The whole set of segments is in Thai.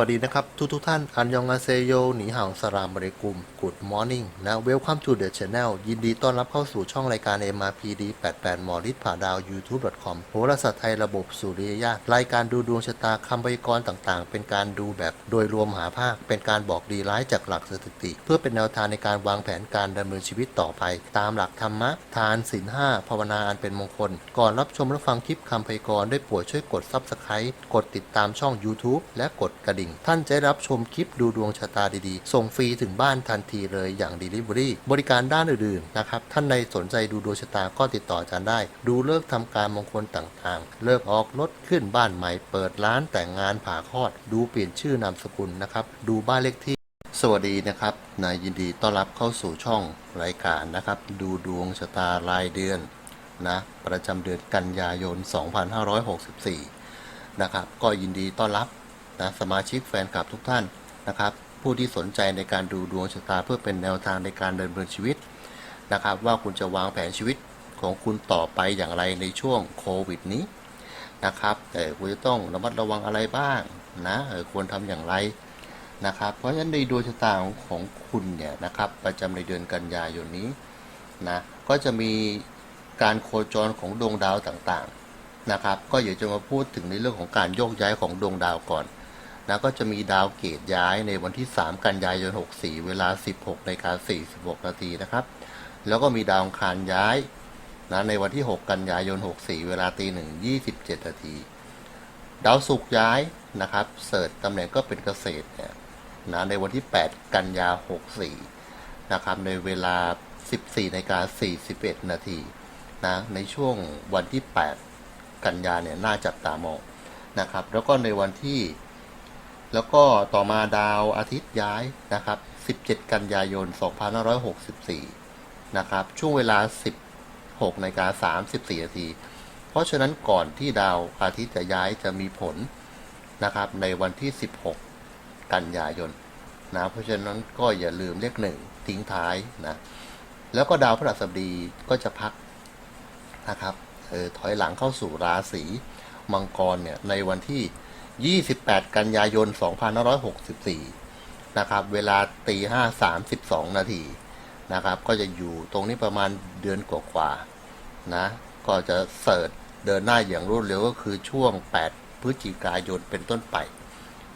วัสดีนะครับ ทุกทุกท่าน อันยองอาเซโยหนีห่างสรามบริกุม Good Morning นะ Welcome to the channel ยินดีต้อนรับเข้าสู่ช่องรายการ MRPD 88หมอฤทธิ์ผ่าดาว YouTube.com โหราศาสตร์ไทยระบบสุริยญาตรายการดูดวงชะตาคำพยากรณ์ต่างๆ เป็นการดูแบบโดยรวมหาภาค เป็นการบอกดีร้ายจากหลักสถิติ เพื่อเป็นแนวทางในการวางแผนการดำเนินชีวิตต่อไป ตามหลักธรรมะ ทานศีลห้าภาวนาอันเป็นมงคล ก่อนรับชมรับฟังคลิปคำพยากรณ์ได้โปรดช่วยกด Subscribe กดติดตามช่อง YouTube และกดกระดิ่งท่านจะได้รับชมคลิปดูดวงชะตาดีๆ ส่งฟรีถึงบ้านทันทีเลยอย่าง Delivery บริการด้านอื่นๆนะครับท่านใดสนใจดูดวงชะตาก็ติดต่ออาจารย์ได้ ดูเลิกษ์ทำการมงคลต่างๆ เลิกออกรถขึ้นบ้านใหม่เปิดร้านแต่งงานผ่าคลอด ดูเปลี่ยนชื่อนามสกุลนะครับดูบ้านเลขที่สวัสดีนะครับนายยินดีต้อนรับเข้าสู่ช่องรายการนะครับ ดูดวงชะตารายเดือนนะประจำเดือนกันยายน 2564 นะครับ ก็ยินดีต้อนรับ นะสมาชิกแฟนคลับทุกท่านนะครับ ผู้ที่สนใจในการดูดวงชะตาเพื่อเป็นแนวทางในการดำเนินชีวิตนะครับ ว่าคุณจะวางแผนชีวิตของคุณต่อไปอย่างไรในช่วงโควิดนี้นะครับเออคุณจะต้องระมัดระวังอะไรบ้างนะเออควรทำอย่างไรนะครับ เพราะฉะนั้นในดวงชะตาของคุณเนี่ยนะครับ ประจำในเดือนกันยายนนี้นะก็จะมีการโคจรของดวงดาวต่างๆนะครับ ก็อยากจะมาพูดถึงในเรื่องของการโยกย้ายของดวงดาวก่อน นะก็จะมีดาวเกตย้ายในวันที่ 3 กันยายน 64 เวลา 16นาฬิกา46 นาทีนะครับ แล้วก็มีดาวคารย้ายนะในวันที่ 6 กันยายน 64 เวลาตีหนึ่ง27 นาที ดาวศุกร์ย้ายนะครับ เสิร์ชตำแหน่งก็เป็นเกษตรเนี่ยนะในวันที่ 8 กันยา 64 นะครับ ในเวลา 14นาฬิกา41 นาทีนะในช่วงวันที่ 8 กันยาเนี่ยน่าจับตามองนะครับ แล้วก็ในวันที่ แล้วก็ต่อมาดาวอาทิตย์ย้ายนะครับ 17 กันยายน 2564 นะครับ ช่วงเวลา 16นาฬิกา34นาที เพราะฉะนั้นก่อนที่ดาวอาทิตย์จะย้ายจะมีผลนะครับ ในวันที่ 16 กันยายนนะ เพราะฉะนั้นก็อย่าลืมเลขหนึ่งทิ้งท้ายนะ แล้วก็ดาวพฤหัสบดีก็จะพักนะครับเออถอยหลังเข้าสู่ราศีมังกรเนี่ยในวันที่ 28 กันยายน 2564 นะครับ เวลาตี5 32นาทีนะครับ ก็จะอยู่ตรงนี้ประมาณเดือนกว่าๆนะ ก็จะเสิร์ชเดินหน้าอย่างรวดเร็วก็คือช่วง 8 พฤศจิกายนเป็นต้นไป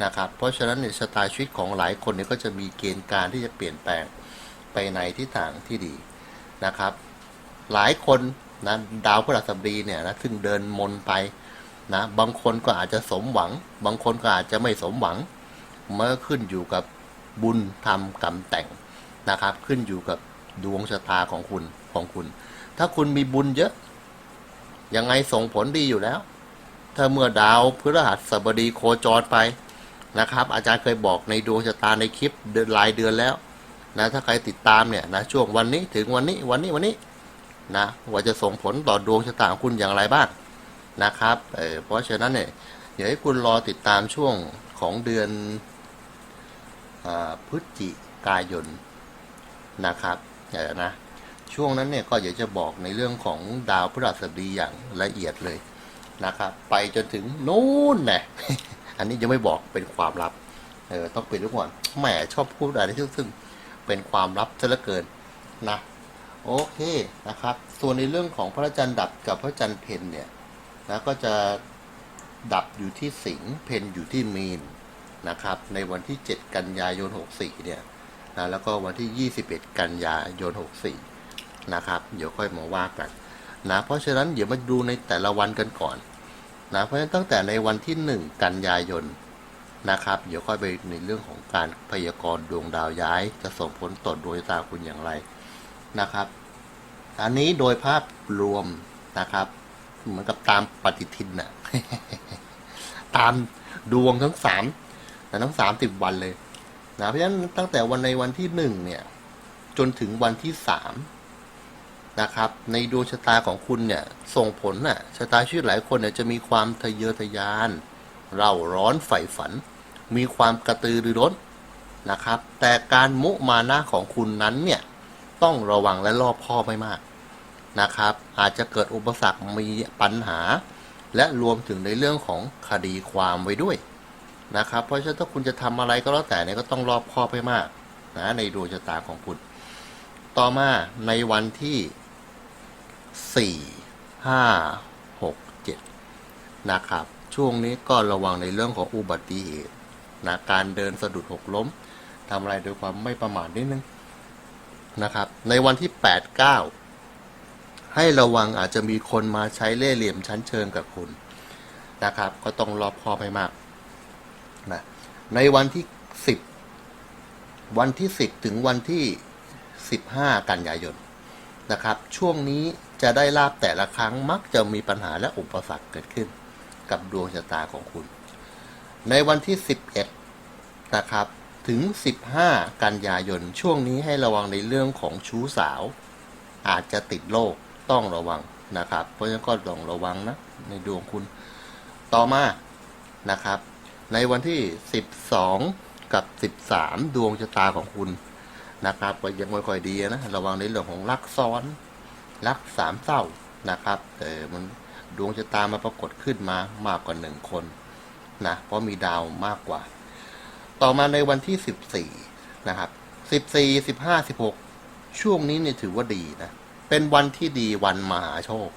นะครับ เพราะฉะนั้นในชะตาชีวิตของหลายคนเนี่ยก็จะมีเกณฑ์การที่จะเปลี่ยนแปลงไปในทิศทางที่ดีนะครับ หลายคนนะดาวพฤหัสบดีเนี่ยนะซึ่งเดินมนไป นะบางคนก็อาจจะสมหวัง บางคนก็อาจจะไม่สมหวังเมื่อขึ้นอยู่กับบุญทำกรรมแต่งนะครับ ขึ้นอยู่กับดวงชะตาของคุณของคุณ ถ้าคุณมีบุญเยอะ ยังไงส่งผลดีอยู่แล้ว ถ้าเมื่อดาวพฤหัสบดีโคจรไปนะครับ อาจารย์เคยบอกในดวงชะตาในคลิปเดือนรายเดือนแล้วนะถ้าใครติดตามเนี่ยนะช่วงวันนี้ถึงวันนี้วันนี้วันนี้นะว่าจะส่งผลต่อดวงชะตาของคุณอย่างไรบ้าง นะครับเออเพราะฉะนั้นเนี่ยเดี๋ยวให้คุณรอติดตามช่วงของเดือนอพฤศจิกายนนะครับเออนะช่วงนั้นเนี่ยก็อยากจะบอกในเรื่องของดาวพฤหัสบดีอย่างละเอียดเลยนะครับ ไปจนถึงนู่นนะอันนี้ยังไม่บอกเป็นความลับเออต้องปิดไว้ก่อนแหมชอบพูดอะไรที่ซึ่งเป็นความลับซะเหลือเกินนะโอเคนะครับ ส่วนในเรื่องของพระจันทร์ดับกับพระจันทร์เพนเนี่ย นะก็จะดับอยู่ที่สิงห์เพนอยู่ที่มีนนะครับ ในวันที่ 7 กันยายน 64 เนี่ยนะแล้วก็วันที่ 21 กันยายน 64 นะครับ เดี๋ยวค่อยมาว่ากันนะเพราะฉะนั้นเดี๋ยวมาดูในแต่ละวันกันก่อนนะเพราะฉะนั้นตั้งแต่ในวันที่ 1 กันยายนนะครับ เดี๋ยวค่อยไปในเรื่องของการพยากรณ์ดวงดาวย้าย จะส่งผลต่อดวงชะตาคุณอย่างไรนะครับ อันนี้โดยภาพรวมนะครับ เหมือนกับตามปฏิทินน่ะ ตามดวงทั้งสามแต่ทั้งสามสิบวันเลยนะเพราะฉะนั้นตั้งแต่วันในวันที่หนึ่งเนี่ย จนถึงวันที่สามนะครับ ในดวงชะตาของคุณเนี่ย ส่งผลน่ะชะตาชีวิตหลายคนเนี่ยจะมีความทะเยอทะยาน เร่าร้อนใฝ่ฝัน มีความกระตือรือร้นนะครับ แต่การมุมานะของคุณนั้นเนี่ย ต้องระวังและรอบคอบไม่มาก นะครับ อาจจะเกิดอุปสรรคมีปัญหา และรวมถึงในเรื่องของคดีความไว้ด้วยนะครับ เพราะฉะนั้นถ้าคุณจะทำอะไรก็แล้วแต่เนี่ยก็ต้องรอบคอบให้มากนะในดวงชะตาของคุณต่อมาในวันที่สี่ห้าหกเจ็ดนะครับ ช่วงนี้ก็ระวังในเรื่องของอุบัติเหตุนะการเดินสะดุดหกล้มทำอะไรโดยความไม่ประมาทนิดนึงนะครับ ในวันที่แปดเก้า ให้ระวังอาจจะมีคนมาใช้เล่ห์เหลี่ยมชั้นเชิงกับคุณนะครับ ก็ต้องรอบคอบให้มากนะในวันที่สิบวันที่สิบถึงวันที่สิบห้ากันยายนนะครับ ช่วงนี้จะได้ลาบแต่ละครั้งมักจะมีปัญหาและอุปสรรคเกิดขึ้น กับดวงชะตาของคุณ ในวันที่ 11 นะครับถึง 15 กันยายน ช่วงนี้ให้ระวังในเรื่องของชู้สาว อาจจะติดโรค ต้องระวังนะครับ เพราะฉะนั้นก็ต้องระวังนะในดวงคุณต่อมานะครับ ในวันที่ 12 กับ 13 ดวงชะตาของคุณนะครับ ก็ยังไม่ค่อยดีนะระวังในเรื่องของรักซ้อนรักสามเศร้านะครับแต่มันดวงชะตามาปรากฏขึ้นมามากกว่าหนึ่งคนนะเพราะมีดาวมากกว่า ต่อมาในวันที่สิบสี่นะครับสิบสี่สิบห้าสิบหกช่วงนี้เนี่ยถือว่าดีนะ เป็นวันที่ดีวันมหาโชค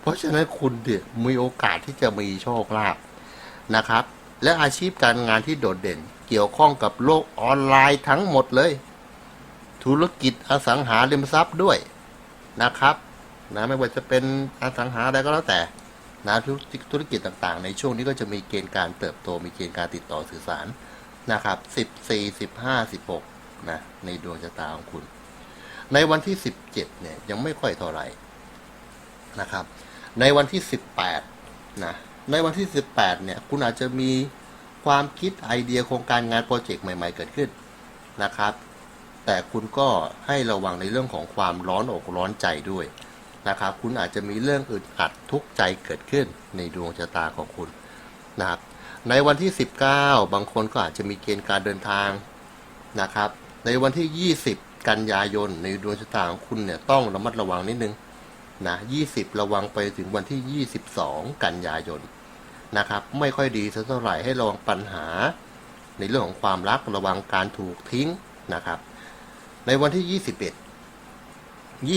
เพราะฉะนั้นคุณเนี่ยมีโอกาสที่จะมีโชคลาภนะครับ และอาชีพการงานที่โดดเด่น เกี่ยวข้องกับโลกออนไลน์ทั้งหมดเลย ธุรกิจอสังหาริมทรัพย์ด้วยนะครับนะไม่ว่าจะเป็นอสังหาอะไรก็แล้วแต่นะธุรกิจธุรกิจต่างๆ ในช่วงนี้ก็จะมีเกณฑ์การเติบโตมีเกณฑ์การติดต่อสื่อสารนะครับสิบสี่สิบห้าสิบหกนะ ในดวงชะตาของคุณ ในวันที่สิบเจ็ดเนี่ยยังไม่ค่อยเท่าไหร่นะครับ ในวันที่สิบแปดนะในวันที่สิบแปดเนี่ยคุณอาจจะมีความคิดไอเดียโครงการงานโปรเจกต์ใหม่ ๆ เกิดขึ้นนะครับ แต่คุณก็ให้ระวังในเรื่องของความร้อนอกร้อนใจด้วยนะครับ คุณอาจจะมีเรื่องอึดอัดทุกข์ใจเกิดขึ้นในดวงชะตาของคุณนะครับในวันที่ 19 บางคนก็อาจจะมีเกณฑ์การเดินทางนะครับ ในวันที่ 20 กันยายนในดวงชะตาของคุณเนี่ยต้องระมัดระวังนิดนึงนะ20 ระวังไปถึงวันที่ 22 กันยายนนะครับ ไม่ค่อยดีสักเท่าไหร่ให้ระวังปัญหา ในเรื่องของความรักระวังการถูกทิ้งนะครับ ในวันที่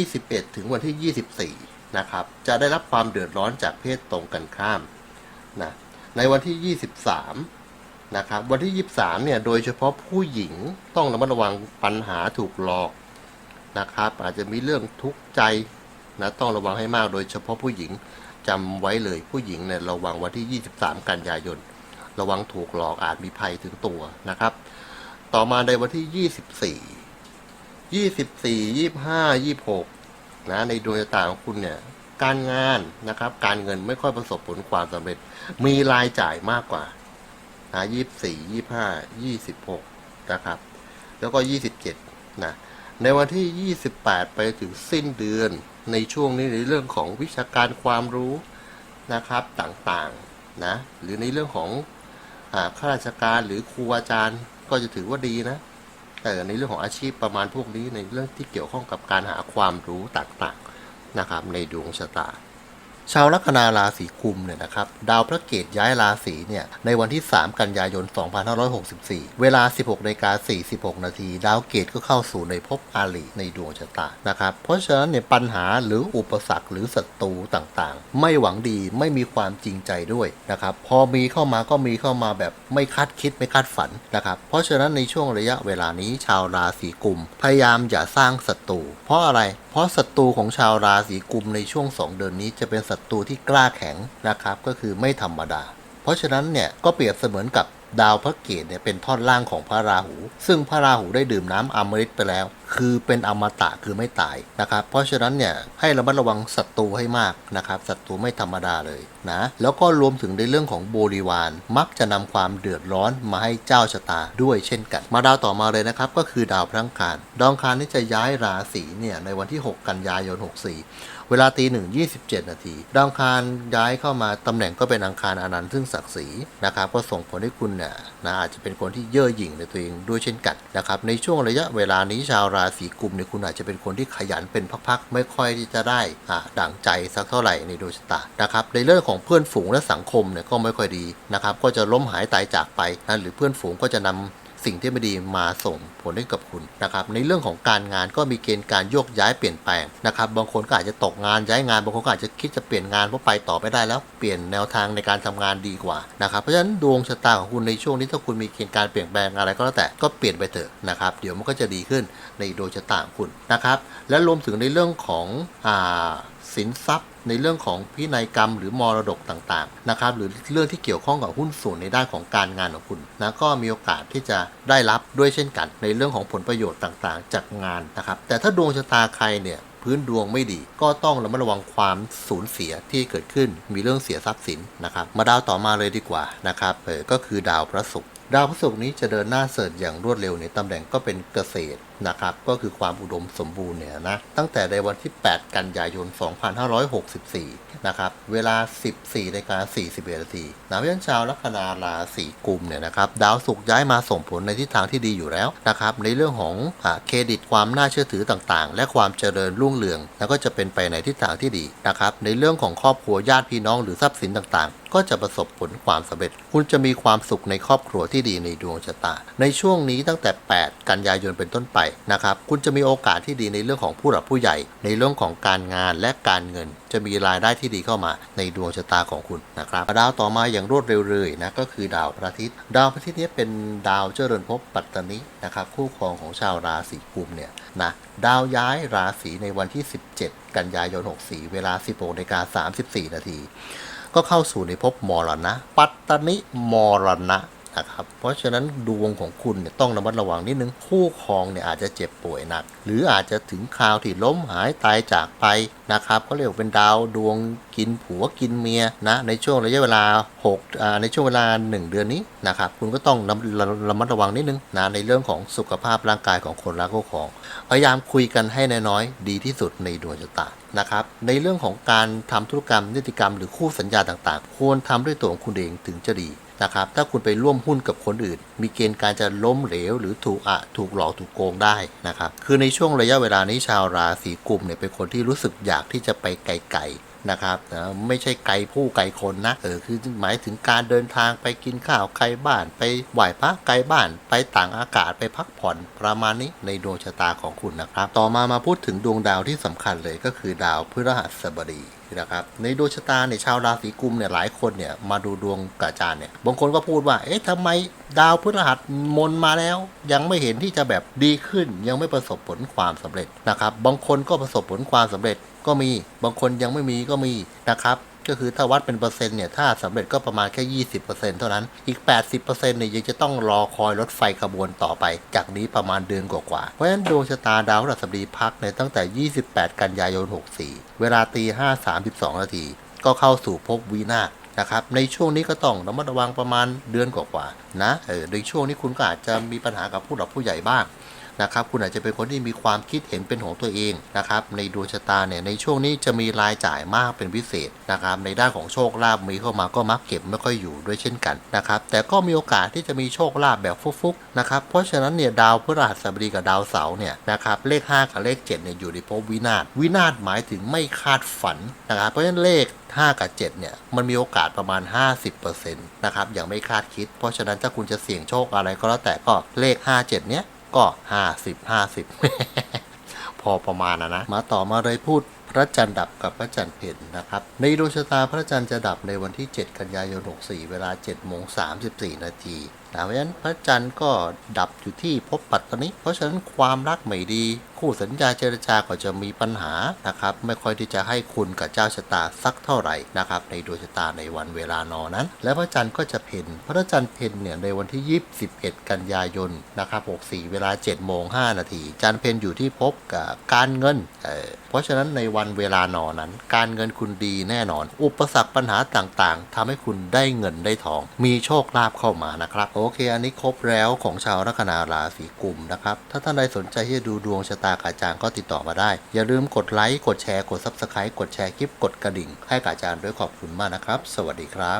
21 21 ถึงวันที่ 24 นะครับ จะได้รับความเดือดร้อนจากเพศตรงกันข้ามนะในวันที่ 23 นะครับวันที่ 23 เนี่ยโดยเฉพาะผู้หญิงต้องระมัดระวังปัญหาถูกหลอกนะครับ อาจจะมีเรื่องทุกข์ใจนะต้องระวังให้มากโดยเฉพาะผู้หญิงจำไว้เลยผู้หญิงเนี่ยระวังวันที่ 23 กันยายน ระวังถูกหลอกอาจมีภัยถึงตัวนะครับ ต่อมาในวันที่ 24 24 25 26นะในดวงชะตาของคุณเนี่ยการงานนะครับ การเงินไม่ค่อยประสบผลความสำเร็จ มีรายจ่ายมากกว่า นะ24 25 26นะครับ แล้วก็27นะในวันที่28ไปถึงสิ้นเดือนในช่วงนี้ในเรื่องของวิชาการความรู้นะครับต่างๆนะหรือในเรื่องของข้าราชการหรือครูอาจารย์ก็จะถือว่าดีนะแต่ในเรื่องของอาชีพประมาณพวกนี้ในเรื่องที่เกี่ยวข้องกับการหาความรู้ต่างๆนะครับในดวงชะตา ชาวลัคนาราศีกุมเนี่ยนะครับดาวพระเกตย้ายราศีเนี่ยในวันที่ 3 กันยายน 2564 เวลา 16นาฬิกา46 นาที ดาวเกตก็เข้าสู่ในภพอาลีในดวงชะตานะครับเพราะฉะนั้นเนี่ยปัญหาหรืออุปสรรคหรือศัตรูต่างๆ ไม่หวังดีไม่มีความจริงใจด้วยนะครับพอมีเข้ามาก็มีเข้ามาแบบไม่คาดคิดไม่คาดฝันนะครับเพราะฉะนั้นในช่วงระยะเวลานี้ชาวราศีกุม พยายามอย่าสร้างศัตรูเพราะอะไร เพราะศัตรูของชาวราศีกุมในช่วง 2 เดือนนี้จะเป็นศัตรูที่กล้าแข็งนะครับ ก็คือไม่ธรรมดา เพราะฉะนั้นเนี่ยก็เปรียบเสมือนกับดาวพระเกตเนี่ยเป็นท่อนล่างของพระราหู ซึ่งพระราหูได้ดื่มน้ำอมฤตไปแล้ว คือเป็นอมตะคือไม่ตายนะครับ เพราะฉะนั้นเนี่ยให้ระมัดระวังศัตรูให้มากนะครับศัตรูไม่ธรรมดาเลยนะแล้วก็รวมถึงในเรื่องของบริวาร มักจะนำความเดือดร้อนมาให้เจ้าชะตาด้วยเช่นกัน มาดาวต่อมาเลยนะครับก็คือดาวพระังคารดาวอังคารนี่จะย้ายราศีเนี่ยในวันที่ 6 กันยายน 64 เวลาตีหนึ่งยี่สิบเจ็ดนาทีดาวอังคารย้ายเข้ามาตำแหน่งก็เป็นอังคารอนันต์ซึ่งศักดิ์ศรีนะครับก็ส่งผลให้คุณเนี่ยนะอาจจะเป็นคนที่เย่อหยิ่งในตัวเองด้วยเช่นกันนะครับในช่วงระยะเวลานี้ชาวราศีกุมเนี่ยคุณอาจจะเป็นคนที่ขยันเป็นพักๆไม่ค่อยที่จะได้อ่าดั่งใจสักเท่าไหร่ในดวงชะตานะครับในเรื่องของเพื่อนฝูงและสังคมเนี่ยก็ไม่ค่อยดีนะครับก็จะล้มหายตายจากไปนะหรือเพื่อนฝูงก็จะนำ สิ่งที่ไม่ดีมาส่งผลให้กับคุณนะครับในเรื่องของการงานก็มีเกณฑ์การโยกย้ายเปลี่ยนแปลงนะครับบางคนก็อาจจะตกงานย้ายงานบางคนก็อาจจะคิดจะเปลี่ยนงานเพราะไปต่อไม่ได้แล้วเปลี่ยนแนวทางในการทำงานดีกว่านะครับเพราะฉะนั้นดวงชะตาของคุณในช่วงนี้ถ้าคุณมีเกณฑ์การเปลี่ยนแปลงอะไรก็แล้วแต่ก็เปลี่ยนไปเถอะนะครับเดี๋ยวมันก็จะดีขึ้นในดวงชะตาของคุณนะครับและรวมถึงในเรื่องของอสินทรัพย์ ในเรื่องของพินัยกรรม หรือมรดกต่างๆนะครับหรือเรื่องที่เกี่ยวข้องกับหุ้นส่วนในด้านของการงานของคุณนะก็มีโอกาสที่จะได้รับด้วยเช่นกัน ในเรื่องของผลประโยชน์ต่างๆ จากงานนะครับแต่ถ้าดวงชะตาใครเนี่ยพื้นดวงไม่ดีก็ต้องระมัดระวังความสูญเสียที่เกิดขึ้นมีเรื่องเสียทรัพย์สินนะครับมาดาวต่อมาเลยดีกว่านะครับเออก็คือดาวพระศุกร์ดาวพระศุกร์นี้จะเดินหน้าเสริฐอย่างรวดเร็วในตำแหน่งก็เป็นเกษตร นะครับก็คือความอุดมสมบูรณ์เนี่ยนะตั้งแต่ในวันที่ 8 กันยายน 2564 นะครับ เวลา 14นาฬิกา41นาทีนะเพราะฉะนั้นชาวลัคนาราศีกุมเนี่ยนะครับดาวศุกร์ย้ายมาส่งผลในทิศทางที่ดีอยู่แล้วนะครับในเรื่องของอเครดิตความน่าเชื่อถือต่างๆ และความเจริญรุ่งเรือง แล้วก็จะเป็นไปในทิศทางที่ดีนะครับในเรื่องของครอบครัวญาติพี่น้องหรือทรัพย์สินต่างๆ ก็จะประสบผลความสำเร็จ คุณจะมีความสุขในครอบครัวที่ดีในดวงชะตา ในช่วงนี้ตั้งแต่ 8 กันยายนเป็นต้นไปนะครับ คุณจะมีโอกาสที่ดีในเรื่องของผู้หลักผู้ใหญ่ ในเรื่องของการงานและการเงิน จะมีรายได้ที่ดีเข้ามาในดวงชะตาของคุณนะครับดาวต่อมาอย่างรวดเร็วเลยนะก็คือดาวพระอาทิตย์ ดาวพระอาทิตย์นี้เป็นดาวเจริญภพปัตตานินะครับคู่ครองของชาวราศีกุมเนี่ยนะดาวย้ายราศีในวันที่ 17 กันยายน 64 เวลา 16นาฬิกา34 นาที ก็เข้าสู่ในภพมรณะ ปัตตนิมรณะ นะครับ เพราะฉะนั้นดวงของคุณเนี่ยต้องระมัดระวังนิดนึงคู่ครองเนี่ยอาจจะเจ็บป่วยหนัก หรืออาจจะถึงคราวที่ล้มหายตายจากไปนะครับก็เรียกเป็นดาวดวงกินผัวกินเมียนะในช่วงระยะเวลา6อ่าในช่วงเวลา 1 เดือนนี้นะครับคุณก็ต้องระระระมัดระวังนิดนึงนะในเรื่องของสุขภาพร่างกายของคนรักคู่ครอง พยายามคุยกันให้น้อยๆดีที่สุดในดวงชะตานะครับในเรื่องของการทำธุรกรรมนิติกรรม หรือคู่สัญญาต่างๆ ควรทำด้วยตัวของคุณเองถึงจะดี นะครับ ถ้าคุณไปร่วมหุ้นกับคนอื่น มีเกณฑ์การจะล้มเหลว หรือถูกอะถูกหลอกถูกโกงได้นะครับ คือในช่วงระยะเวลานี้ชาวราศีกุมเนี่ยเป็นคนที่รู้สึกอยากที่จะไปไกลๆนะครับนะไม่ใช่ไกลผู้ไกลคนนะเออคือหมายถึงการเดินทางไปกินข้าวไกลบ้าน ไปไหว้พระไกลบ้าน ไปต่างอากาศไปพักผ่อนประมาณนี้ในดวงชะตาของคุณนะครับ ต่อมามาพูดถึงดวงดาวที่สำคัญเลยก็คือดาวพฤหัสบดี นะครับในดวงชะตาเนี่ยชาวราศีกุมเนี่ยหลายคนเนี่ยมาดูดวงกบอาจารย์เนี่ยบางคนก็พูดว่า เอ๊ะทำไมดาวพฤหัสมนมาแล้ว ยังไม่เห็นที่จะแบบดีขึ้น ยังไม่ประสบผลความสำเร็จนะครับ บางคนก็ประสบผลความสำเร็จก็มี บางคนยังไม่มีก็มีนะครับ ก็คือถ้าวัดเป็นเปอร์เซ็นต์เนี่ยถ้าสำเร็จก็ประมาณแค่ 20%เท่านั้นอีก 80%เนี่ยยังจะต้องรอคอยรถไฟขบวนต่อไป จากนี้ประมาณเดือนกว่าๆเพราะฉะนั้นดวงชะตาดาวพฤหัสบดีพักในตั้งแต่ 28 กันยายน 64 เวลาตี5 32นาทีก็เข้าสู่ภพวินานะครับในช่วงนี้ก็ต้องระมัดระวังประมาณเดือนกว่าๆนะเออในช่วงนี้คุณก็อาจจะมีปัญหากับผู้หลักผู้ใหญ่บ้าง นะครับคุณอาจจะเป็นคนที่มีความคิดเห็นเป็นของตัวเองนะครับในดวงชะตาเนี่ยในช่วงนี้จะมีรายจ่ายมากเป็นพิเศษนะครับในด้านของโชคลาภมีเข้ามาก็มักเก็บไม่ค่อยอยู่ด้วยเช่นกันนะครับแต่ก็มีโอกาสที่จะมีโชคลาภแบบฟุกๆนะครับเพราะฉะนั้นเนี่ยดาวพฤหัสบดีกับดาวเสาร์เนี่ยนะครับเลข 5 กับเลข 7เนี่ยอยู่ในภพวินาศวินาศหมายถึงไม่คาดฝันนะครับเพราะฉะนั้นเลข 5 กับ 7 เนี่ย มันมีโอกาสประมาณ 50%นะครับอย่างไม่คาดคิด เพราะฉะนั้นถ้าคุณจะเสี่ยงโชคอะไรก็แล้วแต่ก็เลข 5 7 เนี้ย ก็ 50 50 พอประมาณนะนะ มาต่อมาเลยพูดพระจันทร์ดับกับพระจันทร์เพ็ญนะครับ ในดวงชะตาพระจันทร์จะดับในวันที่ 7 กันยายน 64 เวลา7โมง34 นาทีนะเพราะฉะนั้นพระจันทร์ก็ดับอยู่ที่ภพปัตตนิเพราะฉะนั้นความรักไม่ดี คู่สัญญาเจรจาก็จะมีปัญหานะครับ ไม่ค่อยที่จะให้คุณกับเจ้าชะตาสักเท่าไหร่นะครับ ในดวงชะตาในวันเวลานอนั้น และพระจันทร์ก็จะเพ็ญพระจันทร์เพ็ญเนี่ยในวันที่ 21 กันยายนนะครับ64 เวลา7โมง5นาทีจันทร์เพ็ญอยู่ที่ภพกับการเงินเเพราะฉะนั้นในวันเวลานอนั้น การเงินคุณดีแน่นอน อุปสรรคปัญหาต่างๆทำให้คุณได้เงินได้ทอง มีโชคลาภเข้ามานะครับโอเค อันนี้ครบแล้วของชาวลัคนาราศีกุมนะครับ ถ้าท่านใดสนใจที่จะดูดวงชะตากบอาจารย์ก็ติดต่อมาได้ อย่าลืมกดไลค์ กดแชร์ กด Subscribe กดแชร์คลิป กดกระดิ่ง ให้กับอาจารย์ด้วยขอบคุณมากนะครับ สวัสดีครับ